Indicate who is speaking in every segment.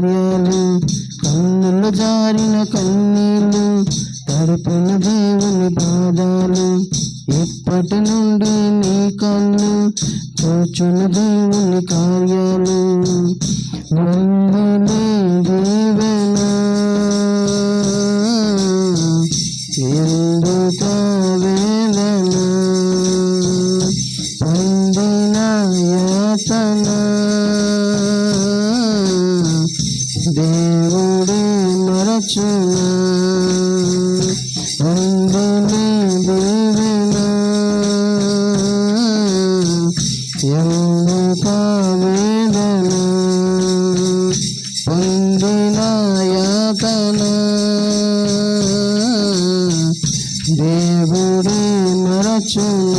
Speaker 1: కార్యాలు కన్నులు జారిన కన్నీళ్ళు తడిపిన దేవుని పాదాలు ఇప్పటి నుండి నీ కళ్ళు చూచున దేవుని కార్యాలు. దేవుడే మరచున పొందిన దీవెన ఎందుక వేదన పొందిన యాతన దేవుడే మరచున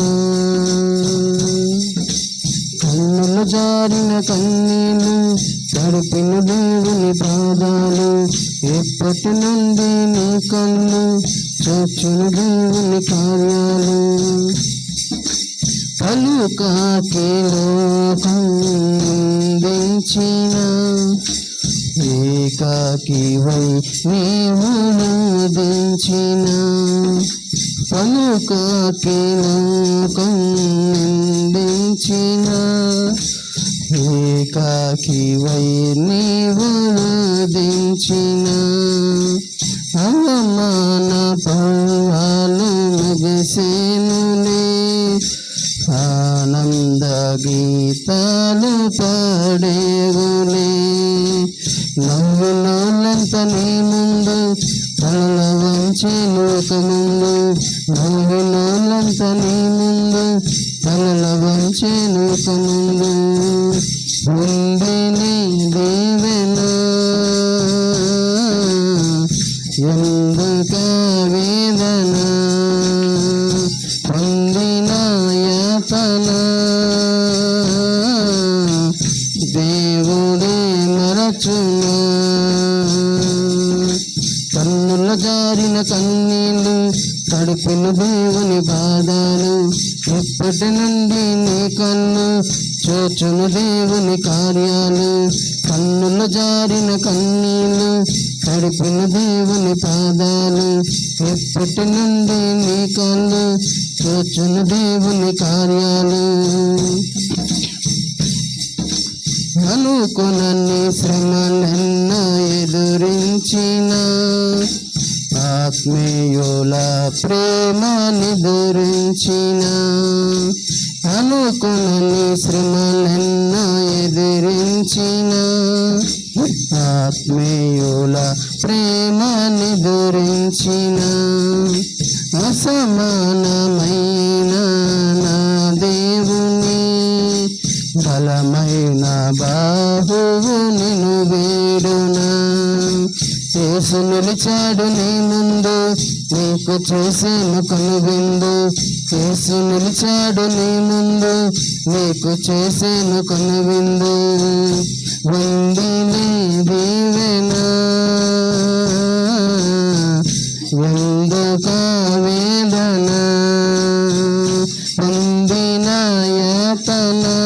Speaker 1: కన్నులు జారిన కన్నీళ్ళు తడిపిన దేవుని పాదాలు ఎప్పటి నుండి నీ కన్ను చూచున దేవుని కార్యాలు పలు పలుకాకి లోకం దించిన ఏకాకి వై నీవు దించిన పలు పలుకాకి లోకం దించిన ఏకాకి వై నవ్వు నవ్వులోనంత నీ ముందు తల వంచి లోకముందు. నవ్వు నవ్వులోనంత నీ ముందు తల వంచి లోకముందు. ఉంది కన్నీళ్ళు తడిపిన దేవుని పాదాలు ఇప్పటి నుండి నీ కన్ను చూచును దేవుని కార్యాలు. కన్నుల జారిన కన్నీళ్ళు తడిపిన దేవుని పాదాలు. ఇప్పటి నుండి నీ కన్ను చూచును దేవుని కార్యాలు. అనుకునన్ని శ్రమలెన్న ఎదురించిన ఆత్మీయుల ప్రేమ నిదురించిన అనుకునని శ్రమలెన్న ఎదిరించిన. ఆత్మీయుల ప్రేమ నిదురించిన అసమానమైన నీకు చేశాను కనువిందు యేసు నిలిచాడు నీ ముందు. నీకు చేశాను కనువిందు వందనే దీవెనా ఎందుక వేదన పొందిన యాతనా.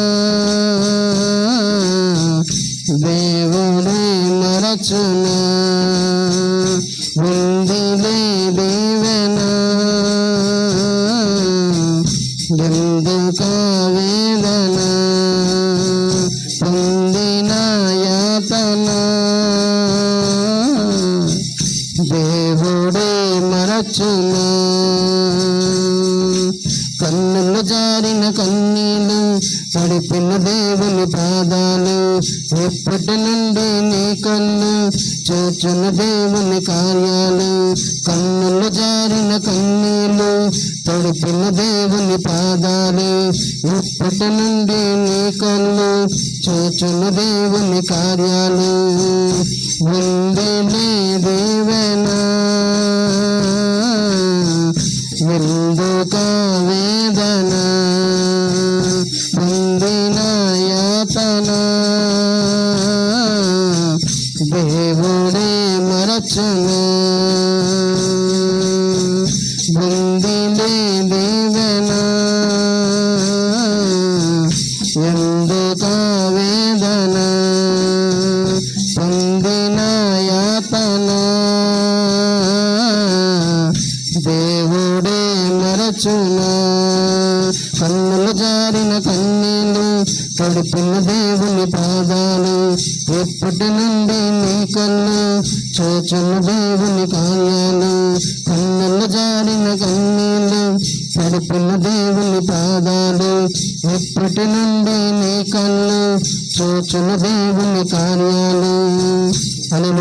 Speaker 1: దేవుడే మరచును. కన్నులు జారిన కన్నీళ్ళు పడిపిన దేవుని పాదాలు ఎప్పటి నుండి నీ కన్ను చూచున దేవుని కార్యాలు. కన్నులు జారిన కన్నీళ్ళు తడిపిన దేవుని పాదాలు ఇప్పటి నుండి నీ కన్ను చూచున దేవుని కార్యాలు. ఉందిలే దేవుడే మరచును బుందిడే దీవెన. ఎందుక వేదన? పొందిన యాతన. దేవుడే మరచును పడుతున్న దేవుని పాదాలు ఎప్పటి నుండి నీ కళ్ళు చూచున్న దేవుని కార్యాలు కన్నులు జారిన కన్నీళ్ళు పడుతున్న దేవుని పాదాలు ఎప్పటి నుండి నీ కళ్ళు చూచున్న దేవుని కార్యాలు అని